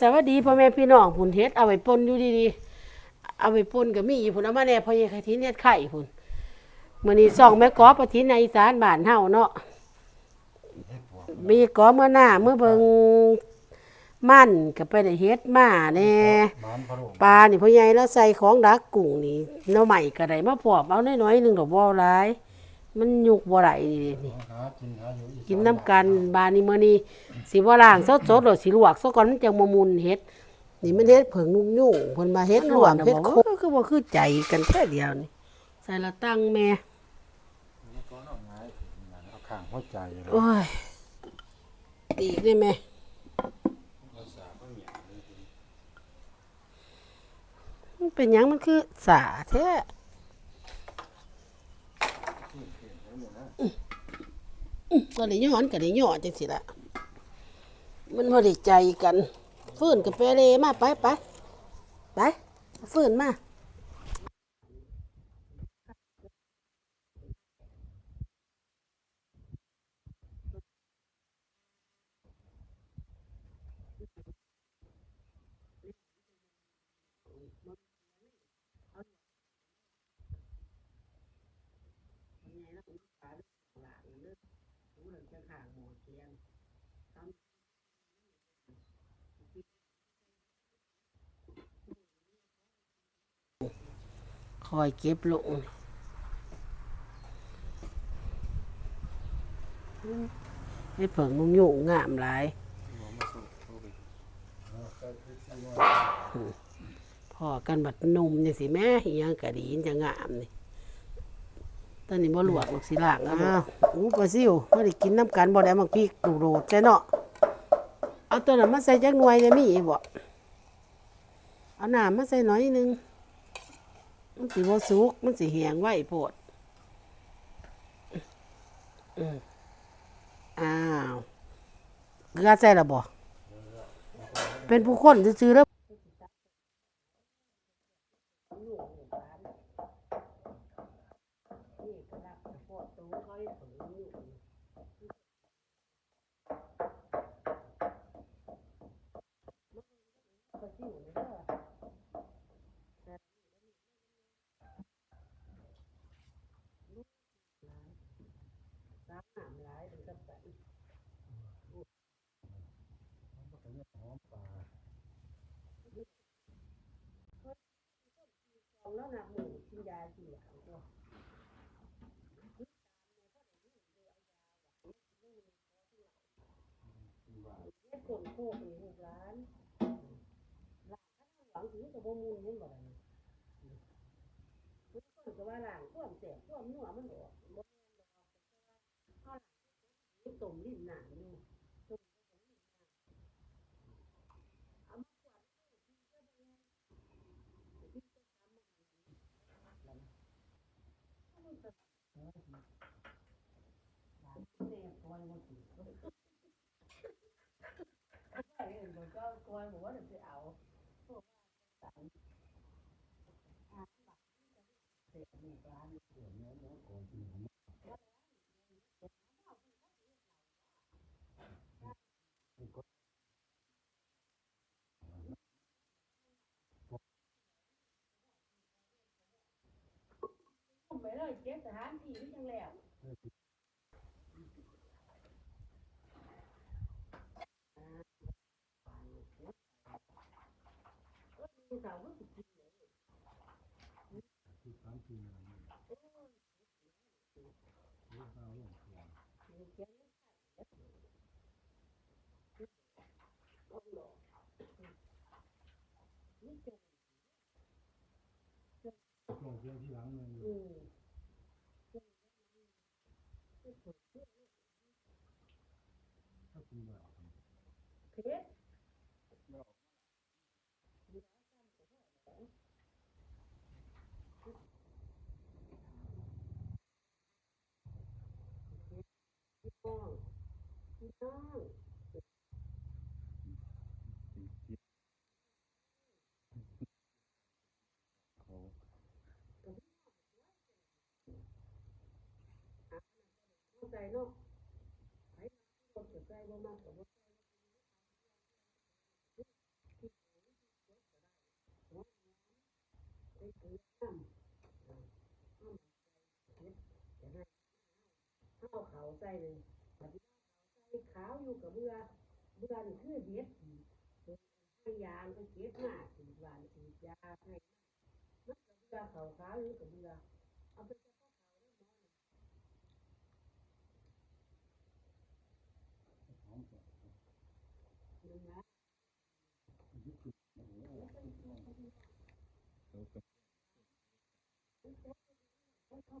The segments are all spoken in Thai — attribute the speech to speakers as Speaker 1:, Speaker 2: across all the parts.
Speaker 1: สวัสดีพ่อแม่พี่น้องผุนเฮ็ดเอาไว้ปนอยู่ดีๆเอาไว้ปนก็มีอยู่พุ่นเอามาแน่พ่อใหญ่ไข่ทินเฮ็ดไข่พุ่นมื้อนี้ส่องแม่กอประทินในอีสานบ้านเฮาเนาะมีกอเมื่อหน้าเมื่อเบิ่งมั่นก็ไปได้เฮ็ดมาแน่ปลานี่พ่อใหญ่แล้วใส่ของดักกุ้งนี่หน้อใหม่ก็ได้มาพอบเอาน้อยๆหนึงดอกบ่หลาย มันยุกบ่ไหลนี่นี่
Speaker 2: หากินหาอยู่อีสา
Speaker 1: กินน้ำกันบานนี้มื้อนี้สิบ่ล้างสดๆหรือสิลวกซะก่อนมันจังบ่มุนเฮ็ด นี่มันเฮ็ดเผิงนุ่งยุ่งเพิ่นมาเฮ็ดรวมเฮ็ดโคก็คือบ่คือใจกันแค่เดียวนี่ใส่ละตั้งแม่
Speaker 2: แล้วก็เอาไม้เอาข้างหัวใจเลย
Speaker 1: โอ้ยตีกได้แม่มันเป็นหยังมันคือสาแท้อื้ออื้อ ก็ได้ย้อนก็ได้ย้อนจังสิละมันบ่ได้ใจกัน ฟื้นกับไปเลยมาไปไปไปฟื้นมา คอยเก็บลงให้เผิงนุ่งยุ่งงามหลายพอกันบัดหนุ่มจังสิแม่เฮียงกะดีนจะงามนี่ ตอนนี้บ่ลวกลูกสิล่างแล้วอ้าวอู้ปลาซิวบ่ได้กินน้ำกันบ่ได้มักพริกดูโดดใช่เนาะเอาตัวนั้นมาใส่จักหน่วยจะมีอีกบ่เอาน้ำมาใส่น่อยนึง มันสิบ่สุก มันสิแหงไว้โพดอืมอ้าวเกลือใส่ละบ่เป็นผู้คนซื่อๆแล้ว แล้วหนักหมูกินยาสิอย่างตัวเฮ็ดคนโคกนี่ลูกหลานหลานข้างหลังถือกับบ่มูลเห็นบ่ล่ะนี่ทุกคนก็ว่าหลานควมแสบควมนัวมันออกบ่แม่นดอกเฮาหลานต้มลิ้นหนังอยู่ต้มลิ้นหนังเอามากวาดที่เจ้าบ่แม่นที่เจ้าทำมาหลานมัน จะหลานแน่ปล่อย บ่ติดใช่เดี๋ยวก็กลัวหนูว่าเดี๋ยวไปเเพชรน้องน้อง
Speaker 2: เขา
Speaker 1: ใส่เนาะไอ้คนจะใส่บ่มากกับบ่ น้ำเอาเขาใส่เลยปฏิใส่ขาวอยู่กับเบื่อเบื่อนี่คือเด็ดที่ให้ยางไปเก็บมาสีดหวานสีดยาให้มันกับเบื่อเขาขาวอยู่กับเบื่อเอาไปใส่ข้าวขาวแล้วหมอนึงนะ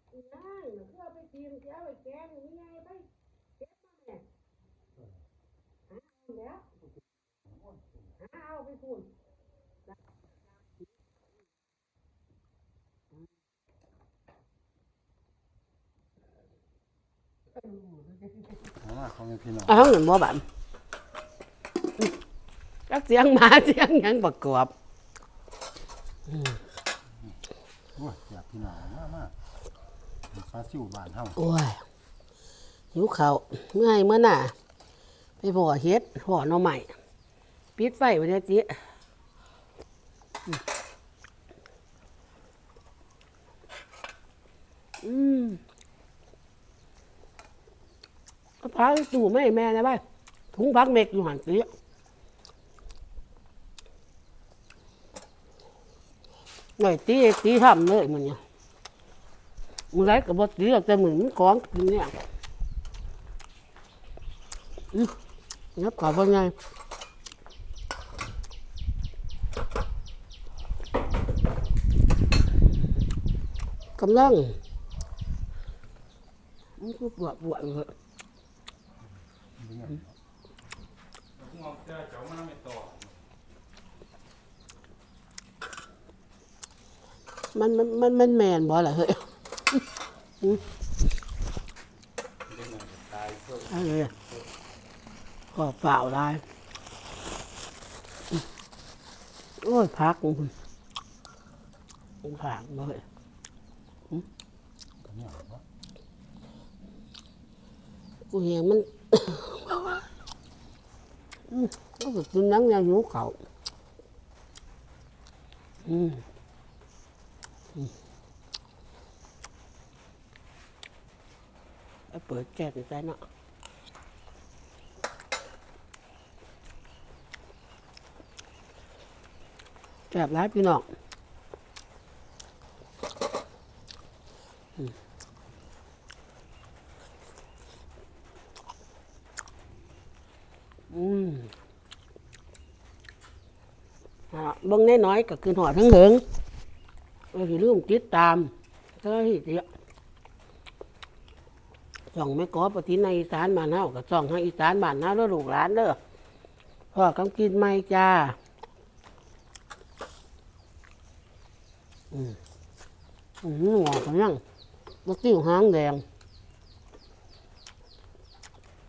Speaker 1: นคือเอไปกินเอาไปแกงนี่ไงไปเก็บมาแม่หาเอาแล้วหาเอาไปพูน
Speaker 2: เอามาของพี่น้อง
Speaker 1: บ่บันจักเสียงหมาเสียงหยังประกอบ
Speaker 2: โอ้ยอยากพี่น้องมากมาก ฟ้าซิวบ้านเฮา
Speaker 1: โอ้ยหิวข้าวเมื่อยเมื่อหน่ะไปพ่อเฮ็ดพ่อหน่อใหม่ปิดไฟไว้เด้อจิอืมเอาพักตู่ไม่ให้แม่นะบ้ายถุงพักเม็กอยู่หันสิหน่อยตีตีทำเลยมันเนี่ย มึงไรกับบตีหรอกแต่มึงมันของกินเนี่ยอืมงับขอบว่าไงกำลังมันคือปวดปวดเลย
Speaker 2: มั
Speaker 1: นมันมันมันแมนบ่ล่ะเฮ้ย
Speaker 2: เด็กหน่อยตายเพิ่ม
Speaker 1: อะไรอะก็เเปิดแก๊สใส่เนาะแซ่บร้ายพี่น้องอืมอืมอะบ่งน้อยๆก็คือหอดทั้งเหิงเราสิลืมติดตามเท่าที่เดียว ส่องไม่กอปฏิในอีสานบ้านเฮากับส่องให้อีสานบ้านเฮาแล้วลูกหลานเด้อพ่อกำกินไม่จ้าอืมอืมหัวกกันยังมะกิ้วหางแดง